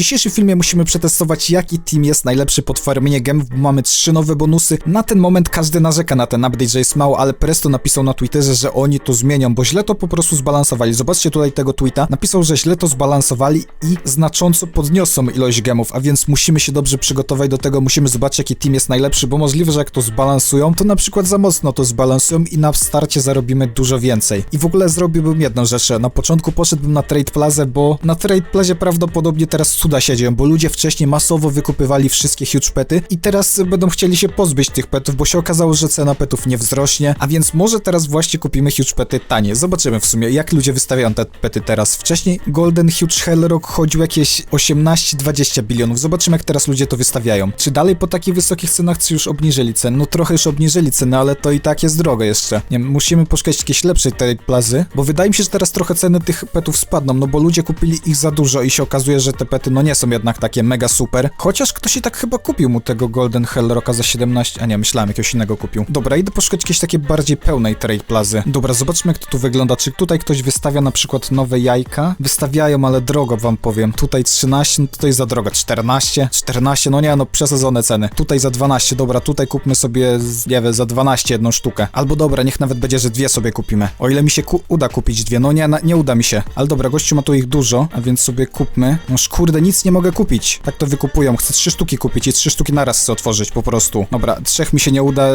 dzisiejszym filmie musimy przetestować jaki team jest najlepszy pod farmienie bo mamy trzy nowe bonusy. Na ten moment każdy narzeka na ten update, że jest mało, ale Presto napisał na Twitterze, że oni to zmienią, bo źle to po prostu zbalansowali. Zobaczcie tutaj tego tweeta. Napisał, że źle to zbalansowali i znacząco podniosą ilość gemów, a więc musimy się dobrze przygotować do tego, musimy zobaczyć jaki team jest najlepszy, bo możliwe, że jak to zbalansują, to na przykład za mocno to zbalansują i na starcie zarobimy dużo więcej. I w ogóle zrobiłbym jedną rzecz. Na początku poszedłbym na Trade Plaza, bo na Trade Plazie prawdopodobnie teraz cuda się dzieją, bo ludzie wcześniej masowo wykupywali wszystkie huge pety i teraz będą chcieli się pozbyć tych petów, bo się okazało, że cena petów nie wzrośnie, a więc może teraz właśnie kupimy huge pety tanie. Zobaczymy w sumie, jak ludzie wystawiają te pety teraz. Wcześniej Golden Huge Hellrock chodził jakieś 18-20 bilionów. Zobaczymy, jak teraz ludzie to wystawiają. Czy dalej po takich wysokich cenach, czy już obniżyli ceny? No trochę już obniżyli ceny, ale to i tak jest drogo jeszcze. Nie musimy poszukać jakiejś lepszej trade plazy, bo wydaje mi się, że teraz trochę ceny tych petów spadną, no bo ludzie kupili ich za dużo i się okazuje, że te pety no nie są jednak takie mega super. Chociaż ktoś i tak chyba kupił mu tego Golden Hellrocka za 17, a nie, myślałem jakiegoś innego kupił. Dobra, idę poszukać jakiejś takiej bardziej pełnej trade plazy. Dobra, zobaczmy jak to tu wygląda. Czy tutaj ktoś wystawia na przykład nowe jajka? Wystawiają, ale drogo wam powiem. Tutaj 13, no tutaj za drogo. 14? 14, no nie, no przesadzone ceny. Tutaj za 12, dobra, tutaj kupmy sobie, nie wiem, za 12 jedną sztukę. Albo dobra, niech nawet będzie, że dwie sobie kupimy. O ile mi się ku uda kupić dwie, no nie, na, nie uda mi się. Ale dobra, gościu ma tu ich dużo, a więc sobie kupmy. No kurde, nic nie mogę kupić. Tak to wykupują. Chcę trzy sztuki kupić i trzy sztuki naraz chcę otworzyć po prostu. Dobra, trzech mi się nie uda,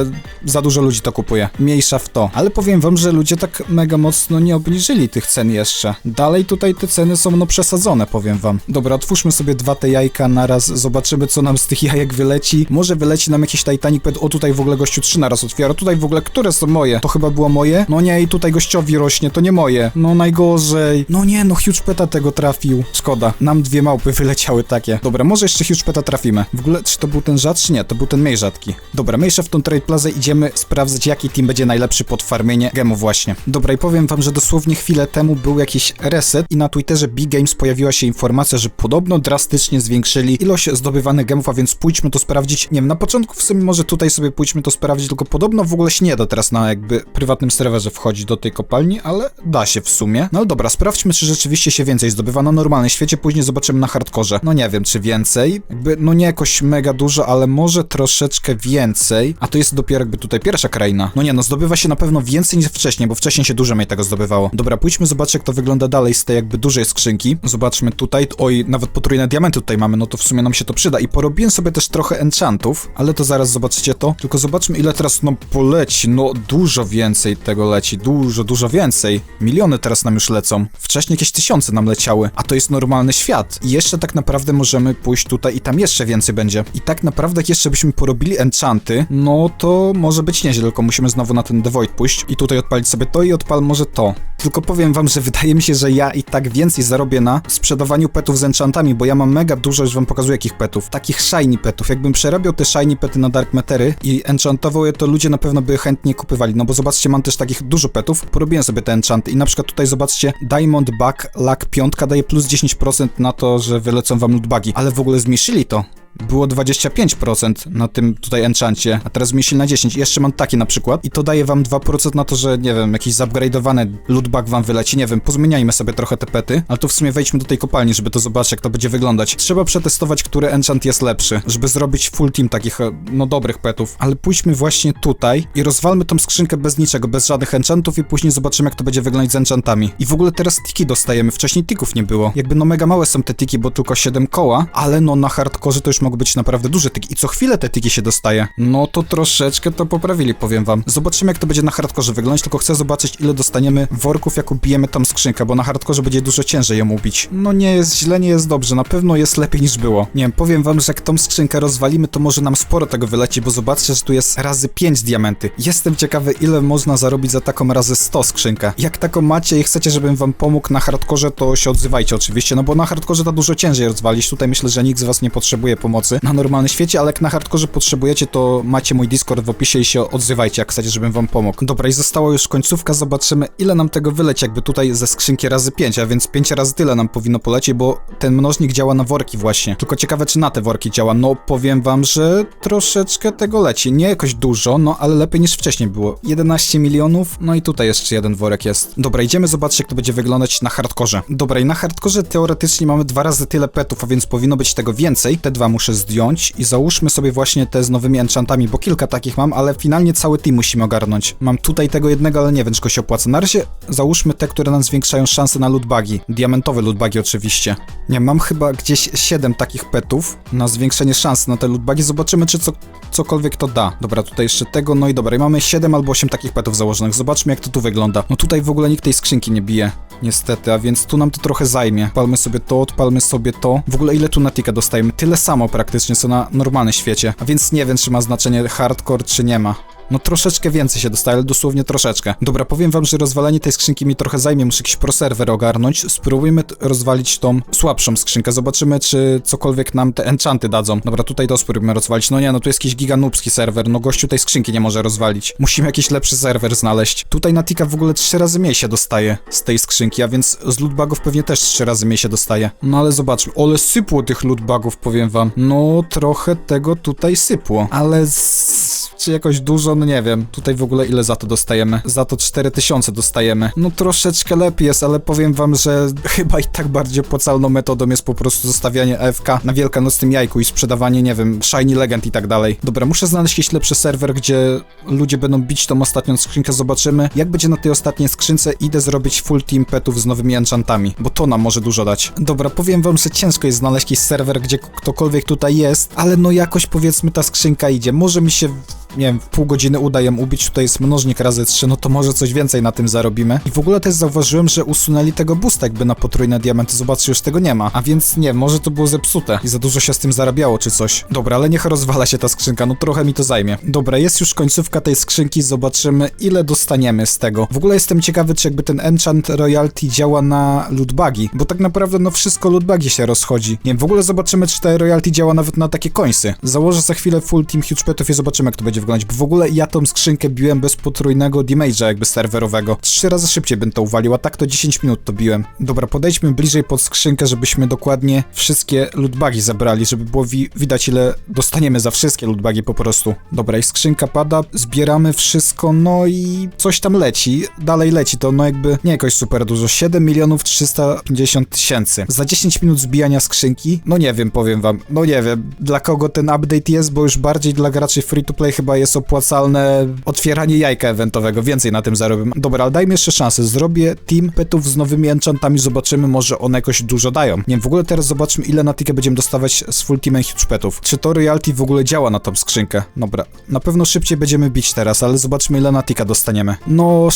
za dużo ludzi to kupuje. Mniejsza w to. Ale powiem wam, że ludzie tak mega mocno nie obniżyli tych cen jeszcze. Dalej tutaj te ceny są no przesadzone, powiem wam. Dobra, otwórzmy sobie dwa te jajka naraz, zobaczymy co nam z tych jajek wyleci. Może wyleci nam jakiś Titanic Pet. O, tutaj w ogóle gościu trzy naraz otwiera. Tutaj w ogóle, które są moje? To chyba było moje? No nie, i tutaj gościowi rośnie, to nie moje. No najgorzej. No nie, no Huge Peta tego trafił. Szkoda. Nam dwie małpy wyleciały takie. Dobra, może jeszcze Huge trafimy. W ogóle, czy to był ten rzadszy? Nie, to był ten mniej rzadki. Dobra, mniejsza w tą Trade Plaza idziemy sprawdzać, jaki team będzie najlepszy pod farmienie gemów właśnie. Dobra, i powiem wam, że dosłownie chwilę temu był jakiś reset i na Twitterze Big Games pojawiła się informacja, że podobno drastycznie zwiększyli ilość zdobywanych gemów, a więc pójdźmy to sprawdzić. Nie wiem, na początku w sumie może tutaj sobie pójdźmy to sprawdzić, tylko podobno w ogóle się nie da teraz na jakby prywatnym serwerze wchodzić do tej kopalni, ale da się w sumie. No ale dobra, sprawdźmy, czy rzeczywiście się więcej zdobywa na normalnym świecie, później zobaczymy na hardkorze. No nie wiem, czy więcej. Jakby, no nie jakoś mega dużo, ale może troszeczkę więcej. A to jest dopiero jakby tutaj pierwsza kraina. No nie, no zdobywa się na pewno więcej niż wcześniej, bo wcześniej się dużo mniej tego zdobywało. Dobra, pójdźmy zobaczyć, jak to wygląda dalej z tej jakby dużej skrzynki. Zobaczmy tutaj. Oj, nawet potrójne diamenty tutaj mamy, no to w sumie nam się to przyda. I porobiłem sobie też trochę enchantów, ale to zaraz zobaczycie to. Tylko zobaczmy, ile teraz no poleci. No dużo więcej tego leci. Dużo, dużo więcej. Miliony teraz nam już lecą. Wcześniej jakieś tysiące nam leciały. A to jest normalny świat. I jeszcze tak naprawdę możemy pójść tutaj i tam jeszcze więcej będzie. I tak naprawdę, jeszcze byśmy porobili enchanty, no to może być nieźle, tylko musimy znowu na ten The Void pójść i tutaj odpalić sobie to i odpal może to. Tylko powiem wam, że wydaje mi się, że ja i tak więcej zarobię na sprzedawaniu petów z enchantami, bo ja mam mega dużo, już wam pokazuję jakich petów. Takich shiny petów. Jakbym przerabiał te shiny pety na Dark Matery i enchantował je, to ludzie na pewno by chętnie kupywali. No bo zobaczcie, mam też takich dużo petów. Porobiłem sobie te enchanty i na przykład tutaj zobaczcie, Diamond Bug Luck 5 daje plus 10% na to, że wylecą wam lootbugi. Ale w ogóle zmniejszyli to było 25% na tym tutaj enchancie, a teraz zmniejszyli na 10. I jeszcze mam takie na przykład i to daje wam 2% na to, że nie wiem, jakiś zupgrade'owany lootbag wam wyleci, nie wiem, pozmieniajmy sobie trochę te pety, ale to w sumie wejdźmy do tej kopalni, żeby to zobaczyć, jak to będzie wyglądać. Trzeba przetestować, który enchant jest lepszy, żeby zrobić full team takich, e, no dobrych petów, ale pójdźmy właśnie tutaj i rozwalmy tą skrzynkę bez niczego, bez żadnych enchantów i później zobaczymy, jak to będzie wyglądać z enchantami. I w ogóle teraz tiki dostajemy, wcześniej tików nie było. Jakby no mega małe są te tiki, bo tylko 7 koła, ale no na hardkorze to już mogą być naprawdę duże tiki i co chwilę te tiki się dostaje. No to troszeczkę to poprawili, powiem wam. Zobaczymy jak to będzie na hardkorze wyglądać, tylko chcę zobaczyć ile dostaniemy worków jak ubijemy tą skrzynkę, bo na hardkorze będzie dużo ciężej ją ubić. No nie jest źle, nie jest dobrze, na pewno jest lepiej niż było. Nie wiem, powiem wam, że jak tą skrzynkę rozwalimy, to może nam sporo tego wyleci, bo zobaczcie, że tu jest razy 5 diamenty. Jestem ciekawy ile można zarobić za taką razy 100 skrzynkę. Jak taką macie i chcecie, żebym wam pomógł na hardkorze, to się odzywajcie oczywiście, no bo na hardkorze to dużo ciężej rozwalić. Tutaj myślę, że nikt z was nie potrzebuje pomocy pomocy na normalnym świecie, ale jak na hardkorze potrzebujecie, to macie mój Discord w opisie i się odzywajcie, jak chcecie, żebym wam pomógł. Dobra, i została już końcówka, zobaczymy ile nam tego wyleci, jakby tutaj ze skrzynki razy 5, a więc 5 razy tyle nam powinno polecieć, bo ten mnożnik działa na worki właśnie. Tylko ciekawe, czy na te worki działa. No, powiem wam, że troszeczkę tego leci. Nie jakoś dużo, no, ale lepiej niż wcześniej było. 11 milionów, no i tutaj jeszcze jeden worek jest. Dobra, idziemy zobaczyć, jak to będzie wyglądać na hardkorze. Dobra, i na hardkorze teoretycznie mamy dwa razy tyle petów, a więc powinno być tego więcej. Te dwa muszę zdjąć i załóżmy sobie właśnie te z nowymi enchantami, bo kilka takich mam, ale finalnie cały team musimy ogarnąć. Mam tutaj tego jednego, ale nie wiem, czy go się opłaca. Na razie załóżmy te, które nam zwiększają szanse na lootbagi. Diamentowe lootbagi oczywiście. Nie, mam chyba gdzieś 7 takich petów na zwiększenie szans na te lootbagi. Zobaczymy, czy co, cokolwiek to da. Dobra, tutaj jeszcze tego, no i dobra, i mamy 7 albo 8 takich petów założonych. Zobaczmy, jak to tu wygląda. No tutaj w ogóle nikt tej skrzynki nie bije. Niestety, a więc tu nam to trochę zajmie. Palmy sobie to, odpalmy sobie to. W ogóle ile tu na tika dostajemy? Tyle samo praktycznie, co na normalnym świecie. A więc nie wiem, czy ma znaczenie hardcore, czy nie ma. No troszeczkę więcej się dostaje, ale dosłownie troszeczkę. Dobra, powiem wam, że rozwalenie tej skrzynki mi trochę zajmie, muszę jakiś proserwer ogarnąć. Spróbujmy rozwalić tą słabszą skrzynkę, zobaczymy, czy cokolwiek nam te enchanty dadzą. Dobra, tutaj to spróbujmy rozwalić. No nie, no tu jest jakiś giganubski serwer, no gościu tej skrzynki nie może rozwalić. Musimy jakiś lepszy serwer znaleźć. Tutaj na tika w ogóle trzy razy mniej się dostaje z tej skrzynki, a więc z lootbagów pewnie też trzy razy mniej się dostaje. No ale zobaczmy, ole sypło tych lootbagów, powiem wam. No trochę tego tutaj sypło, ale z... czy jakoś dużo, no nie wiem. Tutaj w ogóle ile za to dostajemy? Za to 4000 dostajemy. No troszeczkę lepiej jest, ale powiem wam, że chyba i tak bardziej opłacalną metodą jest po prostu zostawianie AFK na wielkanocnym jajku i sprzedawanie, nie wiem, Shiny Legend i tak dalej. Dobra, muszę znaleźć jakiś lepszy serwer, gdzie ludzie będą bić tą ostatnią skrzynkę, zobaczymy. Jak będzie na tej ostatniej skrzynce, idę zrobić full team petów z nowymi enchantami, bo to nam może dużo dać. Dobra, powiem wam, że ciężko jest znaleźć jakiś serwer, gdzie ktokolwiek tutaj jest, ale no jakoś powiedzmy ta skrzynka idzie. Może mi się nie wiem, w pół godziny uda ją ubić, tutaj jest mnożnik razy 3, no to może coś więcej na tym zarobimy. I w ogóle też zauważyłem, że usunęli tego boosta jakby na potrójne diamenty, zobaczcie, już tego nie ma. A więc nie, może to było zepsute i za dużo się z tym zarabiało czy coś. Dobra, ale niech rozwala się ta skrzynka, no trochę mi to zajmie. Dobra, jest już końcówka tej skrzynki, zobaczymy ile dostaniemy z tego. W ogóle jestem ciekawy, czy jakby ten enchant royalty działa na lootbagi, bo tak naprawdę no wszystko lootbagi się rozchodzi. Nie wiem, w ogóle zobaczymy, czy ta royalty działa nawet na takie końsy. Założę za chwilę full team huge petów i zobaczymy, jak to będzie bo w ogóle ja tą skrzynkę biłem bez potrójnego damage'a jakby serwerowego. Trzy razy szybciej bym to uwalił, a tak to 10 minut to biłem. Dobra, podejdźmy bliżej pod skrzynkę, żebyśmy dokładnie wszystkie lootbagi zabrali, żeby było wi widać ile dostaniemy za wszystkie lootbagi po prostu. Dobra, i skrzynka pada, zbieramy wszystko, no i coś tam leci, dalej leci, to no jakby nie jakoś super dużo, 7 milionów 350 tysięcy. Za 10 minut zbijania skrzynki, no nie wiem, powiem wam, no nie wiem, dla kogo ten update jest, bo już bardziej dla graczy free to play chyba jest opłacalne otwieranie jajka eventowego, więcej na tym zarobię. Dobra, ale dajmy jeszcze szansę, zrobię team petów z nowymi enchantami, zobaczymy, może one jakoś dużo dają. Nie w ogóle teraz zobaczmy, ile na tikę będziemy dostawać z full teamem huge petów. Czy to royalty w ogóle działa na tą skrzynkę? Dobra, na pewno szybciej będziemy bić teraz, ale zobaczmy, ile na tika dostaniemy. No,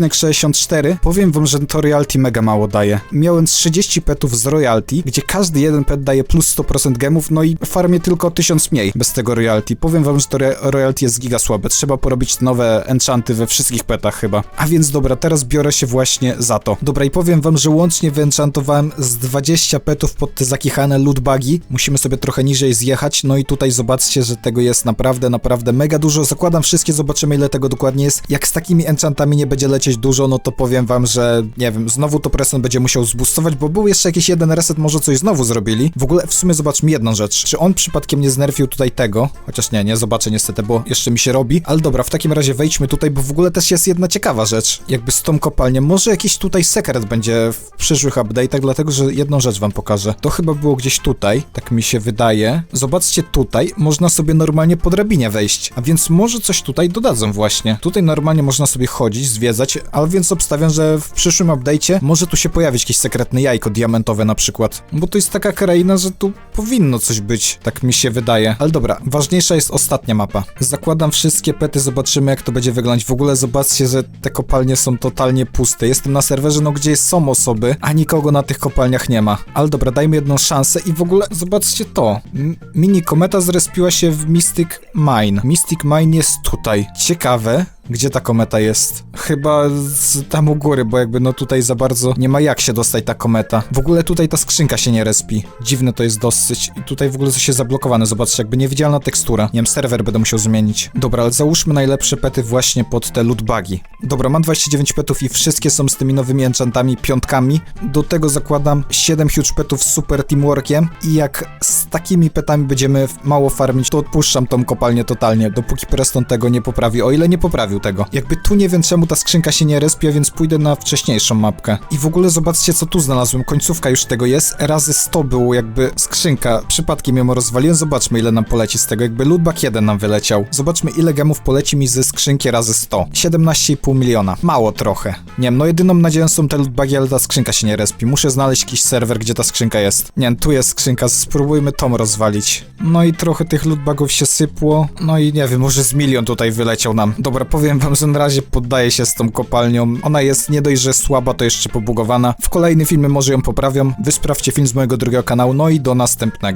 6,64. Powiem wam, że to royalty mega mało daje. Miałem 30 petów z royalty, gdzie każdy jeden pet daje plus 100% gemów, no i farmię tylko 1000 mniej bez tego royalty. Powiem wam, że to re- jest giga słabe. Trzeba porobić nowe enchanty we wszystkich petach chyba. A więc dobra, teraz biorę się właśnie za to. Dobra, i powiem wam, że łącznie wyenchantowałem z 20 petów pod te zakichane lootbagi. Musimy sobie trochę niżej zjechać, no i tutaj zobaczcie, że tego jest naprawdę, naprawdę mega dużo. Zakładam wszystkie, zobaczymy ile tego dokładnie jest. Jak z takimi enchantami nie będzie lecieć dużo, no to powiem wam, że nie wiem, znowu to Preston będzie musiał zboostować, bo był jeszcze jakiś jeden reset, może coś znowu zrobili. W ogóle w sumie zobaczmy jedną rzecz. Czy on przypadkiem nie znerfił tutaj tego? Chociaż nie, nie zobaczę niestety, bo jeszcze mi się robi. Ale dobra, w takim razie wejdźmy tutaj, bo w ogóle też jest jedna ciekawa rzecz. Jakby z tą kopalnią. Może jakiś tutaj sekret będzie w przyszłych update'ach, dlatego że jedną rzecz wam pokażę. To chyba było gdzieś tutaj, tak mi się wydaje. Zobaczcie tutaj, można sobie normalnie po drabinie wejść. A więc może coś tutaj dodadzą właśnie. Tutaj normalnie można sobie chodzić, zwiedzać, ale więc obstawiam, że w przyszłym update'cie może tu się pojawić jakieś sekretne jajko diamentowe na przykład. Bo to jest taka kraina, że tu powinno coś być, tak mi się wydaje. Ale dobra, ważniejsza jest ostatnia mapa. Zakładam wszystkie pety, zobaczymy jak to będzie wyglądać. W ogóle zobaczcie, że te kopalnie są totalnie puste. Jestem na serwerze, no gdzie są osoby, a nikogo na tych kopalniach nie ma. Ale dobra, dajmy jedną szansę i w ogóle zobaczcie to. M mini kometa zrespiła się w Mystic Mine. Mystic Mine jest tutaj. Ciekawe, Gdzie ta kometa jest? Chyba z, tam u góry, bo jakby no tutaj za bardzo nie ma jak się dostać ta kometa. W ogóle tutaj ta skrzynka się nie respi. Dziwne to jest dosyć. I tutaj w ogóle coś jest zablokowane. Zobaczcie, jakby niewidzialna tekstura. Nie wiem, serwer będę musiał zmienić. Dobra, ale załóżmy najlepsze pety właśnie pod te lootbagi. Dobra, mam 29 petów i wszystkie są z tymi nowymi enchantami, piątkami. Do tego zakładam 7 huge petów z super teamworkiem i jak z takimi petami będziemy mało farmić, to odpuszczam tą kopalnię totalnie, dopóki Preston tego nie poprawi, o ile nie poprawił tego. Jakby tu nie wiem czemu ta skrzynka się nie respia, więc pójdę na wcześniejszą mapkę. I w ogóle zobaczcie co tu znalazłem, końcówka już tego jest, razy 100 było jakby skrzynka, przypadkiem ją rozwaliłem, zobaczmy ile nam poleci z tego, jakby lootbag 1 nam wyleciał. Zobaczmy ile gemów poleci mi ze skrzynki razy 100. 17,5 miliona, mało trochę. Nie wiem, no jedyną nadzieją są te lootbagi, ale ta skrzynka się nie respi. Muszę znaleźć jakiś serwer, gdzie ta skrzynka jest. Nie wiem, tu jest skrzynka, spróbujmy tą rozwalić. No i trochę tych lootbagów się sypło, no i nie wiem, może z milion tutaj wyleciał nam. Dobra, powiem wam, że na razie poddaję się z tą kopalnią. Ona jest nie dość, że słaba, to jeszcze pobugowana. W kolejnym filmie może ją poprawią. Wy sprawdźcie film z mojego drugiego kanału, no i do następnego.